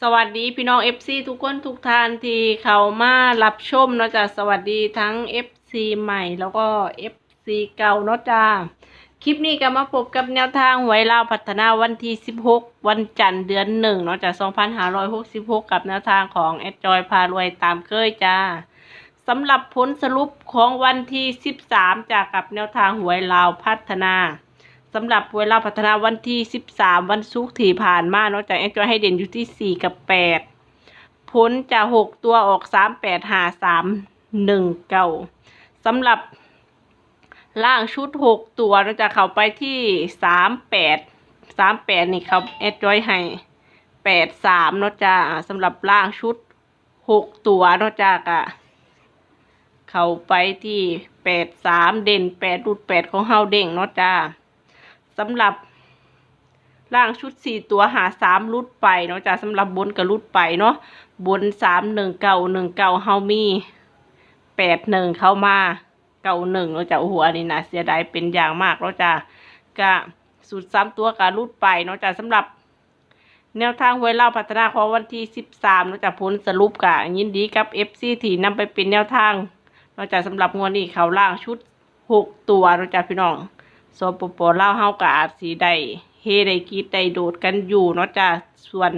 สวัสดีพี่น้อง FC ทุกคนทุกท่านที่เข้ามารับชมเนาะจ้ะสวัสดีทั้ง FC ใหม่แล้วก็ FC เก่าเนาะจ้าคลิปนี้ก็มาพบกับแนวทางหวยลาวพัฒนาวันที่ 16 วันจันทร์เดือนหนึ่งเนาะจ้ะ2566 กับแนวทางของแอดจอยพารวยตามเคยจ้าสำหรับผลสรุปของวันที่ 13 จากกับแนวทางหวยลาวพัฒนา สำหรับเวลาพัฒนาวันที่ 13 วันศุกร์ที่ผ่านมาเนาะจากแอดจอยให้เด่นอยู่ที่ 4 กับ 8 ผลจะ 6 ตัวออก 3 8 5 3 1 9สำหรับล่างชุด 6 ตัวเราจะเข้าไปที่ 3 8 3 8 นี่ครับแอดจอยให้ 8 3เนาะจ้าสำหรับล่างชุด 6 ตัวเนาะจากะเข้าไปที่แปดสามเด่นแปดรูดแปดของเฮาเด้งเนาะจ้า สำหรับล่างชุดสี่ตัวหาสามรุดไปเนาะจ้าสำหรับบนกับรุดไปเนาะบนสามหนึ่งเก้าหนึ่งเก้าเฮามีแปดหนึ่งเข้ามาเก้าหนึ่งเนาะจ้าโอ้โหอันนี้นะเสียดายเป็นอย่างมากเนาะจ้ากะสูตรสามตัวกับรุดไปเนาะจ้าสำหรับแนวทางหวยเล่าพัฒนาของวันที่สิบสามเนาะจ้าผลสรุปกะยินดีกับเอฟซีที่นำไปเป็นแนวทางนอกจากสำหรับงวดนี้เขาล่างชุดหกตัวนอกจากพี่น้อง โซปโปเล่าเฮากะอาจสีได้เฮได้กีดได้โดดกันอยู่นอกจาส่วน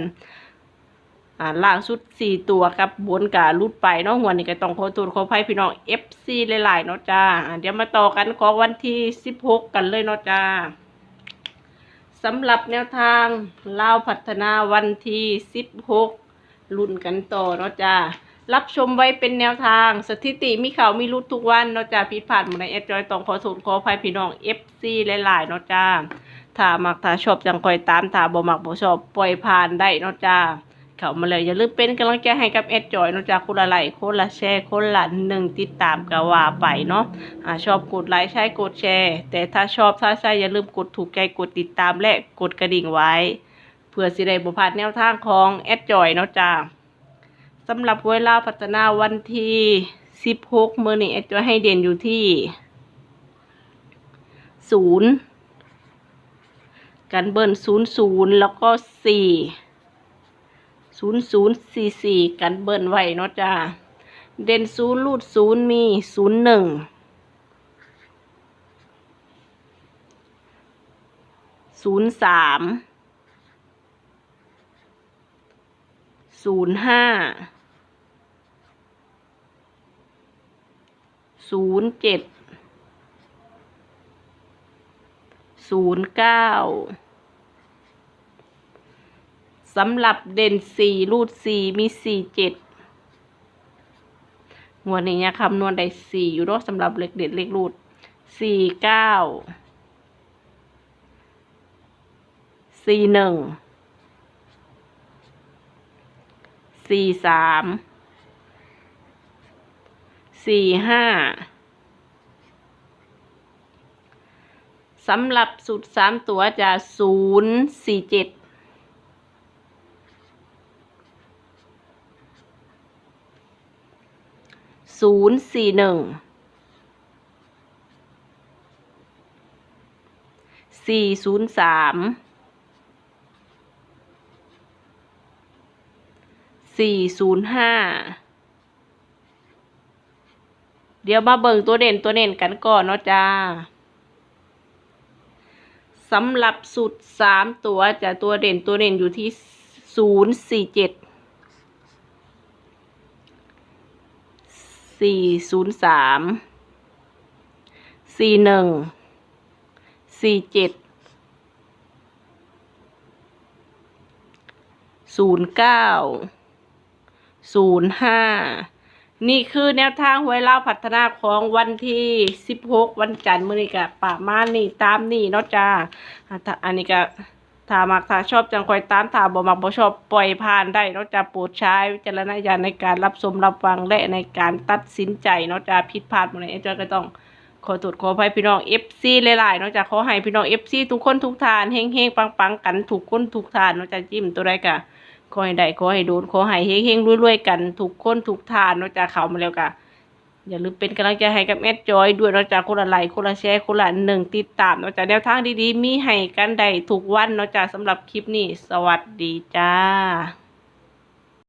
อ่าล่างชุดสี่ตัวกับบนกะรุดไปเนาะหัวนี้ก็ต้องขอตูนขออภัยพี่น้อง FC หลายๆเนาะจ้าอ่าเดี๋ยวมาต่อกันของวันที่สิบหกกันเลยเนาะจ้าสำหรับแนวทางเล่าพัฒนาวันที่สิบหกรุ่นกันต่อเนาะจ้า รับชมไว้เป็นแนวทาง สถิติมีข่าวมีรุดทุกวันเนาะจ้าผิดพลาดหมดในแอดจอยต้องขอโทษขออภัยพี่น้อง FC หลายๆเนาะจ้าถ้ามักถ้าชอบจังคอยตามถ้าบ่มักบ่ชอบปล่อยผ่านได้เนาะจ้าเข้ามาเลยอย่าลืมเป็นกำลังใจให้กับแอดจอยนาะจ้าคนละไลค์คนละแชร์คนละหนึ่งติดตามกว่าไปเนาะอชอบกดไลค์ใช่กดแชร์ แต่ถ้าชอบถ้าใช่อย่าลืมกดถูกใจกดติดตามและกดกระดิ่งไว้ เพื่อสิได้บ่พลาดแนวทางของแอดจอยนาะจ้า สำหรับเวลาพัฒนาวันที่สิบหกมือนี่แอดจะให้เด่นอยู่ที่ศูนย์กันเบิ้ลศูนย์ศูนย์แล้วก็สี่ศูนย์ศูนย์สี่สี่กันเบิ้ลไว้เนาะจ้าเด่นศูนย์รูดศูนย์มีศูนย์หนึ่งศูนย์สามศูนย์ห้า ศูนย์เจ็ดศูนย์เก้าสำหรับเด่นสี่รูดสี่มีสี่เจ็ดงวดนี้เนี่ยคำนวณได้สี่อยู่เนาะสำหรับเลขเด็ดเลขรูดสี่เก้าสี่หนึ่งสี่สาม สี่ห้าสำหรับสุดสามตัวจะศูนย์สี่เจ็ดศูนย์สี่หนึ่งสี่ศูนย์สามสี่ศูนย์ห้า เดี๋ยวมาเบิ่งตัวเด่นตัวเด่นกันก่อนเนาะจ้าสำหรับสุดสามตัวจะตัวเด่นตัวเด่นอยู่ที่ศูนย์สี่เจ็ดสี่ศูนย์สามสี่หนึ่งสี่เจ็ดศูนย์เก้าศูนย์ห้า นี่คือแนวทางหวยเล่าพัฒนาของวันที่สิบหกวันจันทร์มื้อนี้ก็ประมาณนี้ตามนี่เนาะจ้าอันนี้ก็ถ้ามักถ้าชอบจังคอยตามถ้าบ่มักบ่ชอบปล่อยผ่านได้เนาะจ้าโปรดใช้วิจารณญาณในการรับชมรับฟังและในการตัดสินใจเนาะจ้าผิดพลาดมดเลยไอ้จ้อยก็ต้องขอโทษขอภัยพี่น้อง FC หลายๆเนาะจ้าขอให้พี่น้อง FC ทุกคนทุกทานเฮงๆปังๆกันทุกคนทุกทานเนาะจ้าจิ้มตัวใดก็ ขอให้ได้ขอให้โดนขอให้เฮงๆรวยๆกันทุกคนทุกทานนอกจากเขามาแล้วกะอย่าลืมเป็นกำลังใจให้กับแอดจอยด้วยนอกจากคนละไลค์คนละแชร์คนละหนึ่งติดตามนอกจากแนวทางดีๆ มีให้กันได้ทุกวันนอกจากสำหรับคลิปนี้ สวัสดีจ้า